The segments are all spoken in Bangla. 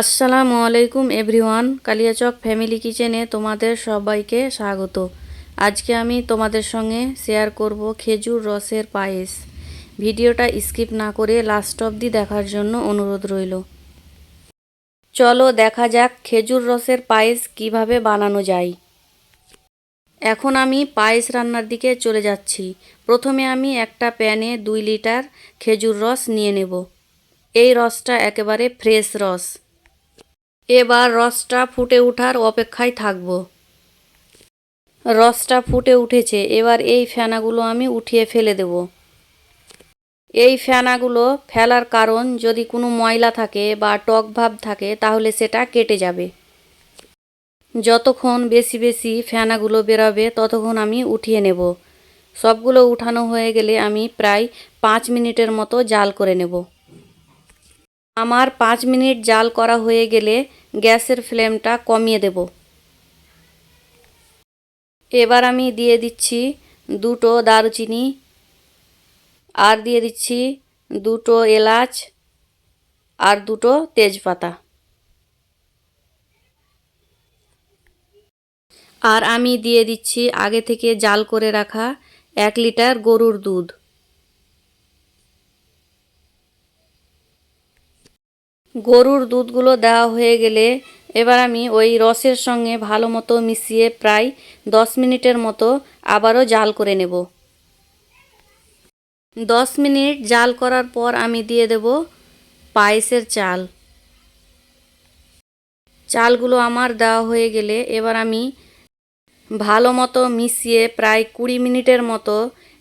আসসালামু আলাইকুম এভরিওয়ান, কালিয়াচক ফ্যামিলি কিচেনে তোমাদের সবাইকে স্বাগত। আজকে আমি তোমাদের সঙ্গে শেয়ার করব খেজুর রসের পায়েস। ভিডিওটা স্কিপ না করে লাস্ট অবধি দেখার জন্য অনুরোধ রইল। চলো দেখা যাক খেজুর রসের পায়েস কীভাবে বানানো যায়। এখন আমি পায়েস রান্নার দিকে চলে যাচ্ছি। প্রথমে আমি একটা প্যানে দুই লিটার খেজুর রস নিয়ে নেব। এই রসটা একেবারে ফ্রেশ রস। এবার রসটা ফুটে ওঠার অপেক্ষায় থাকব। রসটা ফুটে উঠেছে, এবার এই ফেনাগুলো আমি উঠিয়ে ফেলে দেব। এই ফেনাগুলো ফেলার কারণ যদি কোনো ময়লা থাকে বা টক ভাব থাকে, তাহলে সেটা কেটে যাবে। যতক্ষণ বেশি বেশি ফেনাগুলো বেরোবে, ততক্ষণ আমি উঠিয়ে নেব। সবগুলো উঠানো হয়ে গেলে আমি প্রায় পাঁচ মিনিটের মতো জাল করে নেব। আমার পাঁচ মিনিট জাল করা হয়ে গেলে গ্যাসের ফ্লেমটা কমিয়ে দেব। এবার আমি দিয়ে দিচ্ছি দুটো দারুচিনি আর দিয়ে দিচ্ছি দুটো এলাচ আর দুটো তেজপাতা। আর আমি দিয়ে দিচ্ছি আগে থেকে জাল করে রাখা এক লিটার গরুর দুধ। গরুর দুধগুলো দেওয়া হয়ে গেলে এবার আমি ওই রসের সঙ্গে ভালো মতো মিশিয়ে প্রায় দশ মিনিটের মতো আবারও জাল করে নেব। দশ মিনিট জাল করার পর আমি দিয়ে দেব পায়েসের চাল। চালগুলো আমার দেওয়া হয়ে গেলে এবার আমি ভালো মতো মিশিয়ে প্রায় কুড়ি মিনিটের মতো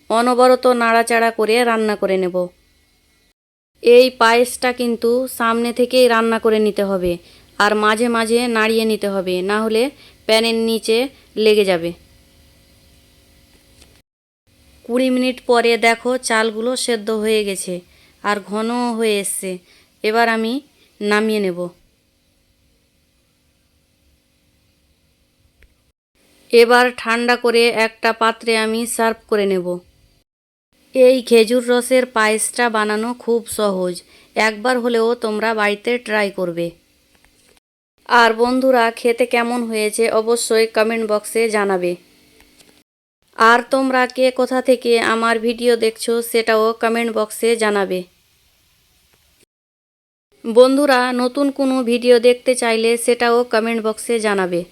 অনবরত নাড়াচাড়া করে রান্না করে নেব। এই পায়েসটা কিন্তু সামনে থেকেই রান্না করে নিতে হবে আর মাঝে মাঝে নাড়িয়ে নিতে হবে, না হলে প্যানের নিচে লেগে যাবে। কুড়ি মিনিট পরে দেখো চালগুলো সেদ্ধ হয়ে গেছে আর ঘন হয়ে এসছে। এবার আমি নামিয়ে নেব। এবার ঠান্ডা করে একটা পাত্রে আমি সার্ভ করে নেব। এই খেজুর রসের পায়েসটা বানানো খুব সহজ। একবার হলেও তোমরা বাড়িতে ট্রাই করবে। আর বন্ধুরা, খেতে কেমন হয়েছে অবশ্যই কমেন্ট বক্সে জানাবে। আর তোমরা কে কোথা থেকে আমার ভিডিও দেখছ সেটাও কমেন্ট বক্সে জানাবে। বন্ধুরা, নতুন কোনো ভিডিও দেখতে চাইলে সেটাও কমেন্ট বক্সে জানাবে।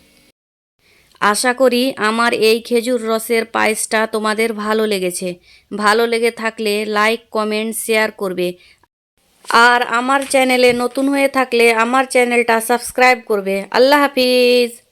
আশা করি আমার এই খেজুর রসের পায়েসটা তোমাদের ভালো লেগেছে। ভালো লেগে থাকলে লাইক, কমেন্ট, শেয়ার করবে। আর আমার চ্যানেলে নতুন হয়ে থাকলে আমার চ্যানেলটা সাবস্ক্রাইব করবে। আল্লাহ হাফিজ।